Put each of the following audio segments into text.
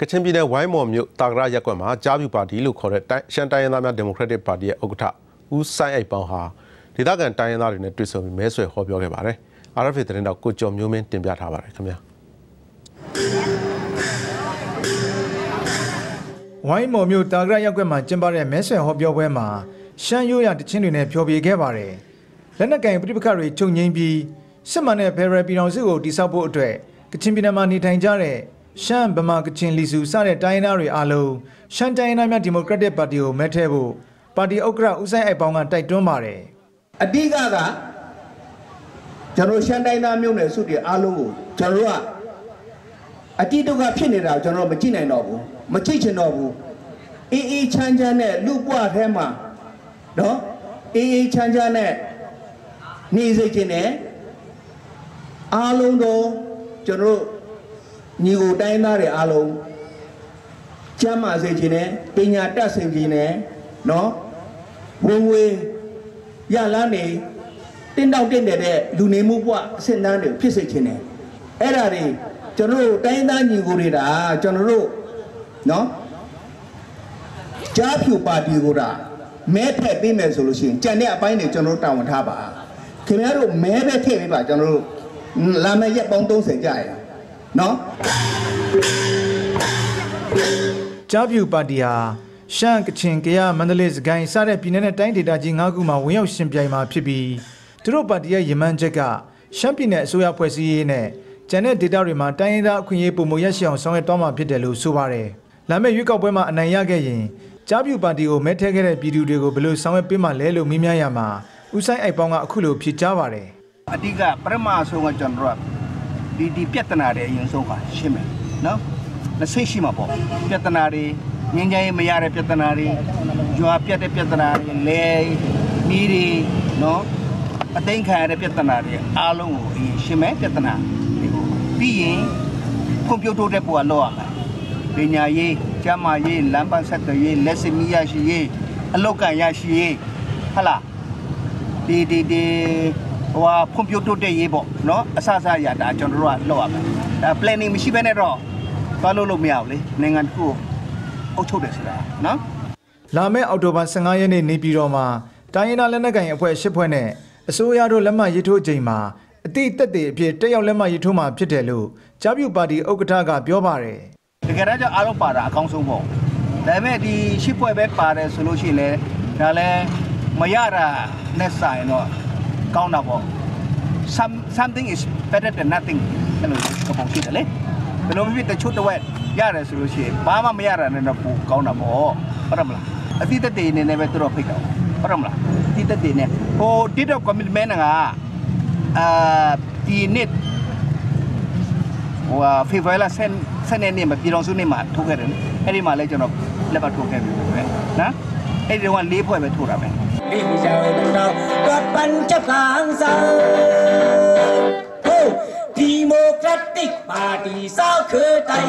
ကချင်ပြည်နယ်ဝိုင်းမော်မြို့တာဂရရက်ကွက်မှာကြားပြူပါတီလို့ခေါ်တဲ့တိုင်းရှမ်းတိုင်းရင်းသားများဒီမိုကရက်တစ်ပါတီရဲ့ဥက္ကဋ္ဌဦးဆိုင်အိုက်ပေါင်းဟာဒေသခံတိုင်းရင်းသားတွေနဲ့တွေ့ဆုံပြီးမဲဆွယ်ဟောပြောခဲ့ပါတယ်။ RFA သတင်းတော့ကိုကျော်မျိုးမင်းတင်ပြထားပါတယ်ခင်ဗျာ။ဝိုင်းမော်မြို့တာဂရရက်ကွက်မှာကျင်းပတဲ့မဲဆွယ်ဟောပြောပွဲမှာရှမ်းရိုးရတချင်းတွေနဲ့ဖျော်ဖြေခဲ့ပါတယ်။လက်နက်ကင်ပြိပခတ်တွေချုပ်ငိမ့်ပြီးစစ်မှန်တဲ့ဖယ်ရယ်ပြည်တော်စုကိုတည်ဆောက်ဖို့အတွက်ကချင်ပြည်နယ်မှာနေထိုင်ကြတဲ့ ရှမ်းဗမာကချင်လီစုစတဲ့တိုင်းရင်းသားတွေအားလုံးရှမ်းတိုင်းရင်းသားများဒီမိုကရက်တစ်ပါတီကိုမဲထည့်ဖို့ပါတီဥက္ကဋ္ဌဦးဆိုင်အိုက်ပေါင်းကတိုက်တွန်းပါတယ်အဓိကကကျွန်တော်ရှမ်းတိုင်းသားမျိုးနယ်စုတွေအားလုံးကိုကျွန်တော်တို့ကအတိတ်ကဖြစ်နေတာကိုကျွန်တော်တို့မကြည့်နိုင်တော့ဘူးမကြည့်ချင်တော့ဘူးအေးအေးချမ်းချမ်းနဲ့လူပွားထဲမှာနော်အေးအေးချမ်းချမ်းနဲ့နေစေချင်တယ်အားလုံးတော့ကျွန်တော်တို့ ညီကိုတိုင်းသားတွေအားလုံးကျမ်းမာစေချင်တယ်ပညာတတ်စေချင်တယ်နော်ဝင်ငွေရလန်းနေတင်းတောက်တင်းတဲ့လူနေမှုဘဝအဆင့်တန်းတွေဖြစ်စေချင်တယ်အဲ့ဒါတွေကျွန်တော်တို့တိုင်းသားညီကိုတွေဒါကျွန်တော်တို့နော်ကြားဖြူပါတီကိုဒါမဲထည့်ပေးမယ်ဆိုလို့ရှိရင်ကြံတဲ့အပိုင်းတွေကျွန်တော်တို့တာဝန်ထားပါခင်ဗျားတို့မဲပဲထည့်ပေးပါကျွန်တော်တို့လာမယ့်ရက်ပေါင်း30ကြာရ နော်ကြားပြူပါတီဟာရှမ်းကချင်ကရမန္တလေးစကိုင်းစတဲ့ပြည်내နဲ့တိုင်းဒေသကြီး၅ခုမှာဝင်ရောက်ရှင်ပြိုင်မှာဖြစ်ပြီးသူတို့ပါတီရဲ့ရမန်းချက်ကရှမ်းပြည်နယ်အစိုးရဖွဲ့စည်းရေးနဲ့ကျန်တဲ့ဒေသတွေမှာတိုင်းရင်းသားအခွင့်အရေးပုံမရရှိအောင်ဆောင်ရွက်သွားမှာဖြစ်တယ်လို့ဆိုပါတယ်။လာမယ့်ရွေးကောက်ပွဲမှာအနိုင်ရခဲ့ရင်ကြားပြူပါတီကိုမဲထည့်ခဲ့တဲ့ပြည်သူတွေကိုဘယ်လိုဆောင်ရွက်ပေးမှလဲလို့မေးမြန်းရမှာဦးဆိုင်အိုက်ပေါင်းကအခုလိုဖြေကြားပါတယ်အဓိကပရမအဆုံးကကျွန်တော်တို့က ဒီဒီပြဿနာတွေအရင်ဆုံးကရှင်းမယ်နော်လက်စိတ်ရှိမှာပေါ့ပြဿနာတွေငင်းကြရင်မရတဲ့ပြဿနာတွေရွာပြတ်တဲ့ပြဿနာတွေလဲမိတွေနော်အသိခံရတဲ့ပြဿနာတွေအားလုံးကိုအရင်ရှင်းမယ်ပြဿနာတွေကိုပြီးရင်ကွန်ပျူတာတဲ့ဘုရားလောက်ရမယ်ပညာရေးကျန်းမာရေးလမ်းပန်းဆက်သွယ်ရေးလက်စမီရရှိရေးအလောက်ကန်ရရှိရေးဟဟလားဒီဒီဒီ ဟိုဟာဖွံ့ဖြိုးတိုးတက်ရေးပေါ့နော်အဆအဆရတာကျွန်တော်တို့ကလောက်ရမယ်ဒါ planning မရှိဘဲနဲ့တော့သွားလို့လို့မရဘူးလေနိုင်ငံတစ်ခုကိုအုပ်ချုပ်တယ်ဆိုတာနော်။လာမယ့်အောက်တိုဘာ15ရက်နေ့နေပြည်တော်မှာတိုင်းရင်းသားလက်နက်ကိုင်အဖွဲ့၈ဖွဲ့နဲ့အစိုးရတို့လက်မှတ်ရေးထိုးချိန်မှာအတိအသက်တွေအဖြစ်တက်ရောက်လက်မှတ်ရေးထိုးမှာဖြစ်တယ်လို့ကြားပြူပါတီဥက္ကဋ္ဌကပြောပါတယ်။တကယ်တော့အားလုံးပါတာအကောင်းဆုံးပေါ့ဒါပေမဲ့ဒီရှစ်ဖွဲ့ပဲပါတယ်ဆိုလို့ရှိရင်လည်းဒါလည်းမရတာနဲ့ဆိုင်တော့ ကောင်းတာပေါ့ some something is better than nothing အဲ့လိုကပုံရှိတယ်လေဘယ်လိုဖြစ်တချို့တစ်ဝက်ရတယ်ဆိုလို့ရှိရင်ဘာမှမရတာနဲ့တော့ပိုကောင်းတာပေါ့ဟုတ်တယ်မလားအတိတ်တည်းနေနေပဲသူတို့ဖိတ်တော့ဟုတ်တယ်မလားအတိတ်တည်းနေဟို date of commitment ကအာဒီနေ့ဟိုဖေဖော်ဝါရီလ10 10နေ့မှာပြည်တော်စုနေ့မှာထုတ်ခဲ့တယ်လေအဲ့ဒီမှာလည်းကျွန်တော်လက်ပတ်ထုတ်ခဲ့ပြီပဲနော်အဲ့ဒီတော့လေးဖွဲ့ပဲထုတ်တာပဲ đi dạo đường nào quạt bắn chấp hàng sao Hô, Democratic Party sao khởi tay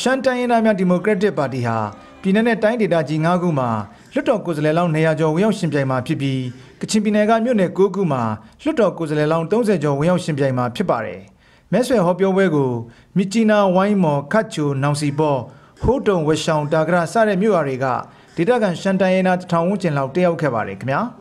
ရှမ်းတိုင်းရင်းသားများဒီမိုကရက်တစ်ပါတီဟာပြည်내နဲ့တိုင်းဒေသကြီး၅ခုမှာလွှတ်တော်ကိုယ်စားလှယ်လောင်း200ကျော်ဝင်ရောက်ရှင်ပြိုင်မှာဖြစ်ပြီးကချင်ပြည်နယ်ကမြို့နယ်9ခုမှာလွှတ်တော်ကိုယ်စားလှယ်လောင်း30ကျော်ဝင်ရောက်ရှင်ပြိုင်မှာဖြစ်ပါတယ်။မဲဆွယ်ဟောပြောပွဲကိုမြစ်ကြီးနားဝိုင်းမော်ခတ်ချိုနောင်စီပေါ် ဟိုးတုံဝရှောင်တာဂရစတဲ့မြို့ရွာတွေကဒေသခံရှမ်းတိုင်းရင်းသားတထောင်ဝန်းကျင်လောက်တက်ရောက်ခဲ့ပါတယ်ခင်ဗျာ။